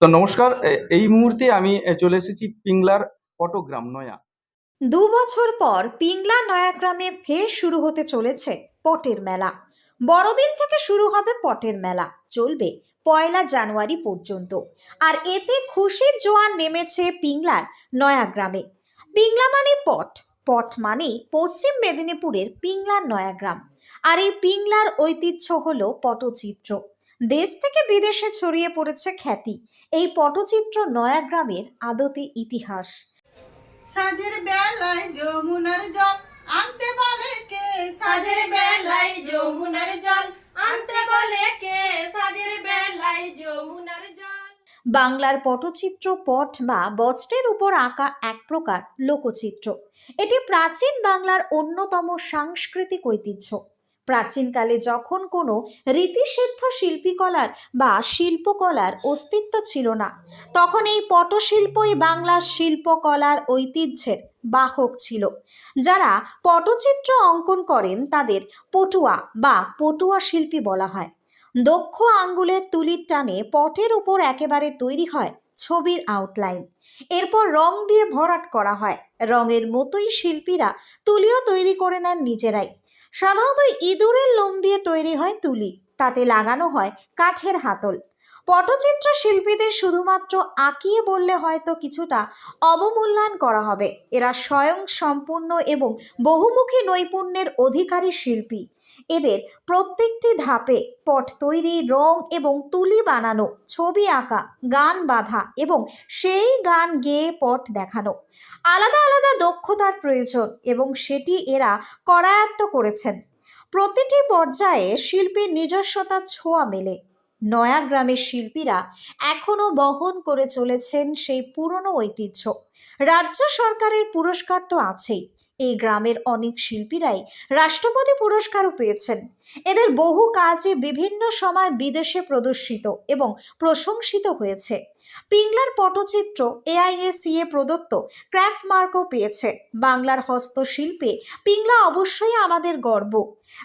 তো নমস্কার এই মুহূর্তে আমি চলে এসেছি পিংলার পটগ্রাম নয়া। দু বছর পর পিংলা নয়াগ্রামে ফের শুরু হতে চলেছে পটের মেলা। বড়দিন থেকে শুরু হবে পটের মেলা, চলবে পয়লা জানুয়ারি পর্যন্ত। আর এতে খুশির জোয়ান নেমেছে পিংলার নয়াগ্রামে পিংলা মানে পট পট মানেই পশ্চিম মেদিনীপুরের পিংলার নয়াগ্রাম আর এই পিংলার ঐতিহ্য হলো পটচিত্র। দেশ থেকে বিদেশে ছড়িয়ে পড়েছে খ্যাতি। এই পটচিত্র নয়াগ্রামের আদতে ইতিহাস। সাজের বেলায় যমুনার জল আনতে বলে কে? সাজের বেলায় যমুনার জল আনতে বলে কে? সাজের বেলায় যমুনার জল। বাংলার পটচিত্র পট বা বস্ত্রের উপর আঁকা এক প্রকার লোকচিত্র। এটি প্রাচীন বাংলার অন্যতম সাংস্কৃতিক ঐতিহ্য। প্রাচীনকালে যখন কোনো রীতিসিদ্ধ শিল্পীকলার বা শিল্পকলার অস্তিত্ব ছিল না, তখন এই পটশিল্পই বাংলার শিল্পকলার ঐতিহ্যের বাহক ছিল। যারা পটচিত্র অঙ্কন করেন তাদের পটুয়া বা পটুয়া শিল্পী বলা হয়। দক্ষ আঙ্গুলের তুলির টানে পটের উপর একেবারে তৈরি হয় ছবির আউটলাইন এরপর রং দিয়ে ভরাট করা হয়। রঙের মতোই শিল্পীরা তুলিও তৈরি করে নেন নিজেরাই। সাধারণত ইঁদুরের লোম দিয়ে তৈরি হয় তুলি। তাতে লাগানো হয় কাঠের হাতল। পটচিত্র শিল্পীদের শুধুমাত্র আঁকিয়ে বললে হয়তো কিছুটা অবমূল্যায়ন করা হবে। এরা স্বয়ং সম্পূর্ণ এবং বহুমুখী নৈপুণ্যের অধিকারী শিল্পী। এদের প্রত্যেকটি ধাপে পট তৈরি, রং এবং তুলি বানানো, ছবি আঁকা, গান বাঁধা এবং সেই গান গেয়ে পট দেখানো। আলাদা আলাদা দক্ষতার প্রয়োজন এবং সেটি এরা করায়ত্ত করেছেন। প্রতিটি পর্যায়ে শিল্পীর নিজস্বতার ছোঁয়া মেলে। নয়া গ্রামের শিল্পীরা এখনও বহন করে চলেছেন সেই পুরনো ঐতিহ্য। রাজ্য সরকারের পুরস্কার তো আছেই। এই গ্রামের অনেক শিল্পীরাই রাষ্ট্রপতি পুরস্কারও পেয়েছেন। এদের বহু কাজে বিভিন্ন সময় বিদেশে প্রদর্শিত এবং প্রশংসিত হয়েছে। পিংলার পটচিত্র এআইএসিএ প্রদত্ত ক্র্যাফট মার্কও পেয়েছে। বাংলার হস্তশিল্পে পিংলা অবশ্যই আমাদের গর্ব।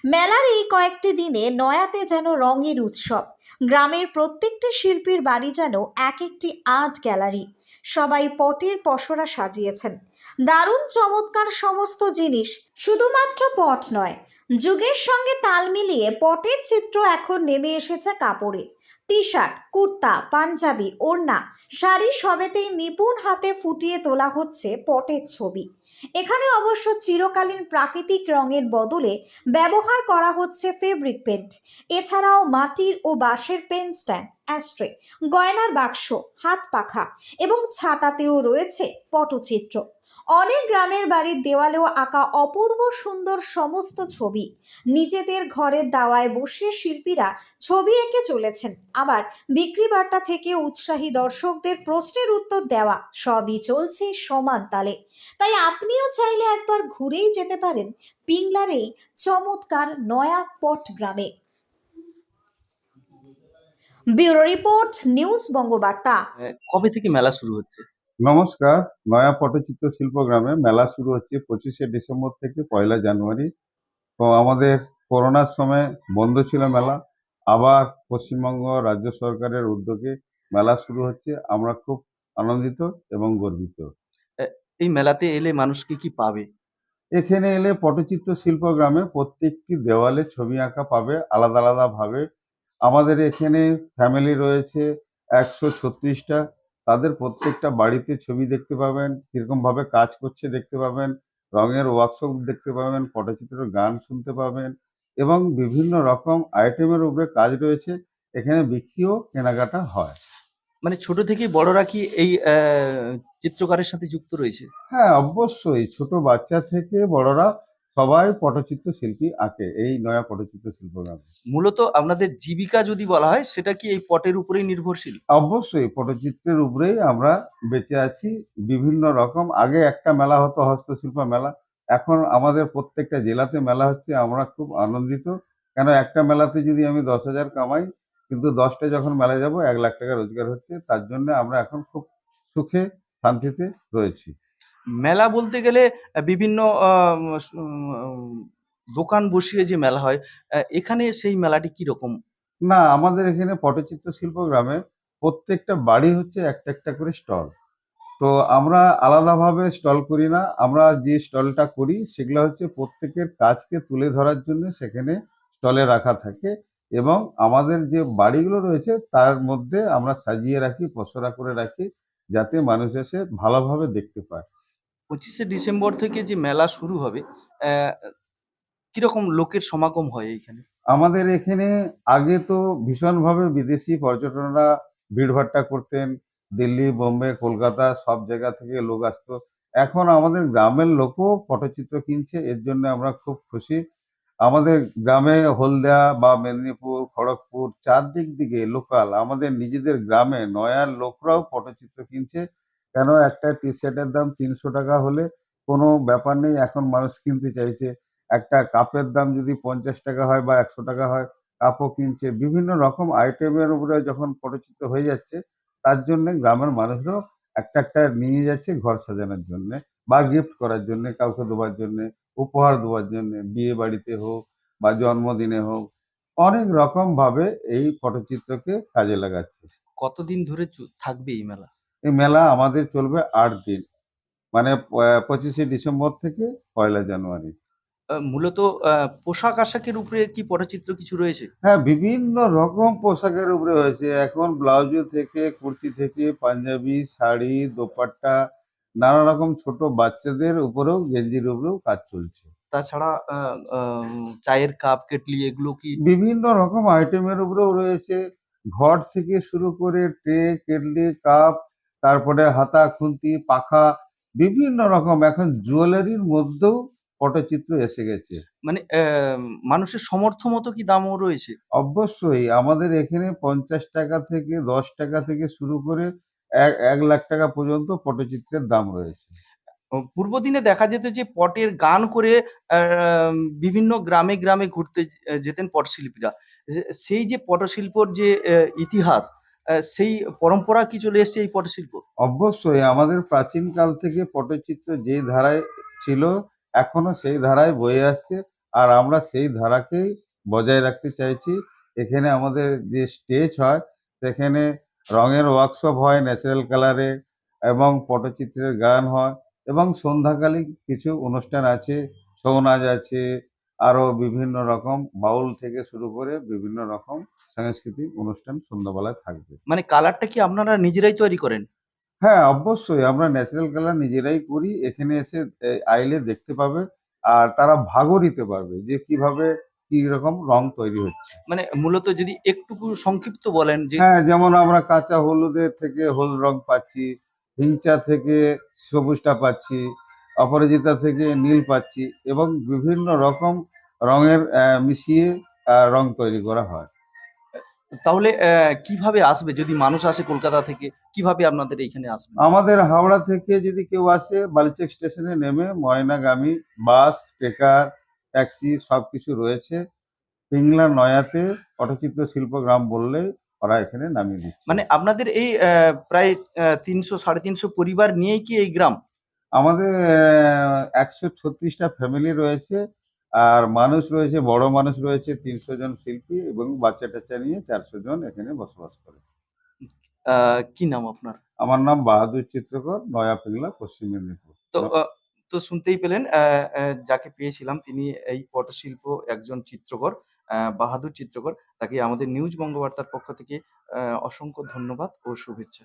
মেলার এই কয়েকটি দিনে নয়াতে যেন রঙের উৎসব। গ্রামের প্রত্যেকটি শিল্পীর বাড়ি যেন এক একটি আর্ট গ্যালারি। সবাই পটের পসরা সাজিয়েছেন। দারুণ চমৎকার সমস্ত জিনিস শুধুমাত্র পট নয়, যুগের সঙ্গে তাল মিলিয়ে পটের চিত্র এখন নেমে এসেছে কাপড়ে। টি শার্ট কুর্তা, পাঞ্জাবি, ওড়না, শাড়ি সবেতেই নিপুণ হাতে ফুটিয়ে তোলা হচ্ছে পটের ছবি। এখানে অবশ্য চিরকালীন প্রাকৃতিক রঙের বদলে ব্যবহার করা হচ্ছে ফেব্রিক পেন্ট। এছাড়াও মাটির ও বাঁশের পেন স্ট্যান্ড। অ্যাস্ট্রে, গয়নার বাক্স, হাত পাখা এবং ছাতাতেও রয়েছে পটচিত্র। অনেক গ্রামের বাড়ির দেওয়ালেও আঁকা অপূর্ব সুন্দর সমস্ত ছবি। নিজেদের ঘরের দাওয়ায় বসে শিল্পীরা ছবি এঁকে চলেছেন। আবার বিক্রি বার্তা থেকে উৎসাহী দর্শকদের প্রশ্নের উত্তর দেওয়া সবই চলছে সমান তালে। তাই আপনিও চাইলে একবার ঘুরেই যেতে পারেন পিংলার এই চমৎকার নয়া পট গ্রামে। ব্যুরো রিপোর্ট নিউজ বঙ্গবার্তা। কবে থেকে মেলা শুরু হচ্ছে? নমস্কার নয়া পটচিত্র শিল্পগ্রামে মেলা শুরু হচ্ছে পঁচিশে ডিসেম্বর থেকে পয়লা জানুয়ারি। তো আমাদের করোনার সময় বন্ধ ছিল মেলা আবার পশ্চিমবঙ্গ রাজ্য সরকারের উদ্যোগে মেলা শুরু হচ্ছে। আমরা খুব আনন্দিত এবং গর্বিত। এই মেলাতে এলে মানুষ কি কি পাবে? এখানে এলে পটচিত্র শিল্পগ্রামে প্রত্যেকটি দেওয়ালে ছবি আঁকা পাবে আলাদা আলাদা ভাবে আমাদের এখানে ফ্যামিলি রয়েছে একশো ছত্রিশটা। তাদের প্রত্যেকটা বাড়িতে ছবি দেখতে পাবেন কীরকমভাবে কাজ করছে দেখতে পাবেন রঙের ওয়ার্কশপ দেখতে পাবেন পটচিত্রের গান শুনতে পাবেন এবং বিভিন্ন রকম আইটেমের উপরে কাজ রয়েছে। এখানে বিক্রিও কেনাকাটা হয়। মানে ছোট থেকে বড়রা কি এই চিত্রকারের সাথে যুক্ত রয়েছে? হ্যাঁ অবশ্যই। ছোট বাচ্চা থেকে বড়রা সবাই পটচিত্র শিল্পী আঁকে এই নয়া পটচিত্র শিল্পগ্রামে মূলত আপনাদের জীবিকা যদি বলা হয় সেটা কি এই পটের উপরেই নির্ভরশীল? অবশ্যই পটচিত্রের উপরেই আমরা বেঁচে আছি। বিভিন্ন রকম আগে একটা মেলা হতো হস্তশিল্প মেলা এখন আমাদের প্রত্যেকটা জেলাতে মেলা হচ্ছে আমরা খুব আনন্দিত। কেন একটা মেলাতে যদি আমি দশ হাজার কামাই কিন্তু দশটা যখন মেলা যাব এক লাখ টাকা রোজগার হচ্ছে তার জন্য আমরা এখন খুব সুখে শান্তিতে রয়েছি। মেলা বলতে গেলে বিভিন্ন দোকান বসিয়ে যে মেলা হয় এখানে সেই মেলাটি কি রকম না, আমাদের এখানে পটচিত্র শিল্প গ্রামে প্রত্যেকটা বাড়ি হচ্ছে একটা একটা করে স্টল। তো আমরা আলাদাভাবে স্টল করি না, আমরা যে স্টলটা করি সেগুলো হচ্ছে প্রত্যেকের কাজকে তুলে ধরার জন্য সেখানে স্টলে রাখা থাকে এবং আমাদের যে বাড়িগুলো রয়েছে তার মধ্যে আমরা সাজিয়ে রাখি, পসরা করে রাখি যাতে মানুষ এসে ভালোভাবে দেখতে পায়। পঁচিশে ডিসেম্বর থেকে যে মেলা শুরু হবে কীরকম লোকের সমাগম হয় এইখানে? আমাদের এখানে আগে তো ভীষণভাবে বিদেশি পর্যটনরা ভিড়ভাট্টা করতেন, দিল্লি, বোম্বে, কলকাতা সব জায়গা থেকে লোক আসতো। এখন আমাদের গ্রামের লোকও পটচিত্র কিনছে, এর জন্য আমরা খুব খুশি। আমাদের গ্রামে হলদিয়া বা মেদিনীপুর, খড়গপুর চারদিক দিকে লোকাল। আমাদের নিজেদের গ্রামে নয়ার লোকরাও পটচিত্র কিনছে। কেন একটা টি শার্টের দাম তিনশো টাকা হলে কোনো ব্যাপার নেই, এখন মানুষ কিনতে চাইছে। একটা কাপের দাম যদি পঞ্চাশ টাকা হয় বা একশো টাকা হয়, কাপও কিনছে। বিভিন্ন রকম আইটেমের উপরে যখন পরিচিত হয়ে যাচ্ছে, তার জন্য গ্রামের মানুষরাও একটা একটা নিয়ে যাচ্ছে ঘর সাজানোর জন্য বা গিফট করার জন্য, কাউকে দেওয়ার জন্য, উপহার দেওয়ার জন্য, বিয়ে বাড়িতে হোক বা জন্মদিনে হোক। অনেক রকম ভাবে এই পটচিত্রকে কাজে লাগাচ্ছে। কতদিন ধরে থাকবে এই মেলা? এই মেলা আমাদের চলবে আট দিন। মানে পঁচিশে ডিসেম্বর থেকে পয়লা জানুয়ারি। মূলত পোশাক আশাকের উপরে কি পটচিত্র কিছু রয়েছে? হ্যাঁ বিভিন্ন রকম পোশাকের উপরে হয়েছে। এখন ব্লাউজ থেকে কুর্তি থেকে পাঞ্জাবি শাড়ি দোপাট্টা নানা রকম ছোট বাচ্চাদের উপরেও গেঞ্জির উপরেও কাজ চলছে। তাছাড়া চায়ের কাপ কেটলি এগুলো কি? বিভিন্ন রকম আইটেমের উপরেও রয়েছে। ঘর থেকে শুরু করে ট্রে কেটলি কাপ তারপরে হাতা খুন্তি পাখা বিভিন্ন রকম এখন জুয়েলারির মধ্যেও পটচিত্র এসে গেছে। মানে মানুষের সমর্থ মতো কি দামও রয়েছে? অবশ্যই আমাদের এখানে পঞ্চাশ টাকা থেকে দশ টাকা থেকে শুরু করে এক এক লাখ টাকা পর্যন্ত পটচিত্রের দাম রয়েছে। ও, পূর্বদিনে দেখা যেত যে পটের গান করে বিভিন্ন গ্রামে গ্রামে ঘুরতে যেতেন পটশিল্পীরা। সেই যে পটশিল্পর যে ইতিহাস সেই পরম্পরা কি চলে এসেছে এই পটশিল্প? অবশ্যই, আমাদের প্রাচীনকাল থেকে পটচিত্র যে ধারায় ছিল, এখনও সেই ধারায় বয়ে আসছে, আর আমরা সেই ধারাকেই বজায় রাখতে চাইছি। এখানে আমাদের যে স্টেজ হয়, সেখানে রঙের ওয়ার্কশপ হয় ন্যাচারাল কালারে এবং পটচিত্রের গান হয়, এবং সন্ধ্যাকালীন কিছু অনুষ্ঠান আছে, ছৌ নাচ আছে আরও বিভিন্ন রকম বাউল থেকে শুরু করে বিভিন্ন রকম সাংস্কৃতিক অনুষ্ঠান সন্ধ্যাবেলায় থাকবে। মানে কালারটা কি আপনারা নিজেরাই তৈরি করেন? হ্যাঁ অবশ্যই। আমরা ন্যাচারাল কালার নিজেরাই করি। এখানে এসে আইলে দেখতে পাবে আর তারা ভাগও নিতে পারবে যে কীভাবে কি রকম রং তৈরি হচ্ছে। মানে মূলত যদি একটুকু সংক্ষিপ্ত বলেন যে হ্যাঁ যেমন আমরা কাঁচা হলুদের থেকে হলুদ রং পাচ্ছি হিংচা থেকে সবুজটা পাচ্ছি অপরাজিতা থেকে নীল পাচ্ছি এবং বিভিন্ন রকম রঙের মিশিয়ে রং তৈরি করা হয়। তাহলে কীভাবে আসবে যদি মানুষ আসে কলকাতা থেকে? কীভাবে আপনাদের এইখানে আসবে? আমাদের হাওড়া থেকে যদি কেউ আসে বালিচক স্টেশনে নেমে ময়নাগামী বাস ট্রেকার ট্যাক্সি সব কিছু রয়েছে। পিংলা নয়াতে পটচিত্র শিল্পগ্রাম বললে ওরা এখানে নামিয়ে দিচ্ছে। মানে আপনাদের এই প্রায় তিনশো সাড়ে তিনশো পরিবার নিয়েই কি এই গ্রাম? আমাদের একশো ছত্রিশটা ফ্যামিলি রয়েছে আর মানুষ রয়েছে বড় মানুষ রয়েছে তিনশো জন শিল্পী এবং বাচ্চা টাচ্চা নিয়ে চারশো জন এখানে বসবাস করে। কি নাম আপনার? আমার নাম বাহাদুর চিত্রকর নয়া পিংলা পশ্চিম মেদিনীপুর। তো তো শুনতেই পেলেন যাকে পেয়েছিলাম তিনি এই পটশিল্প একজন চিত্রকর আহ, বাহাদুর চিত্রকর। তাকে আমাদের নিউজ বঙ্গবার্তার পক্ষ থেকে অসংখ্য ধন্যবাদ ও শুভেচ্ছা।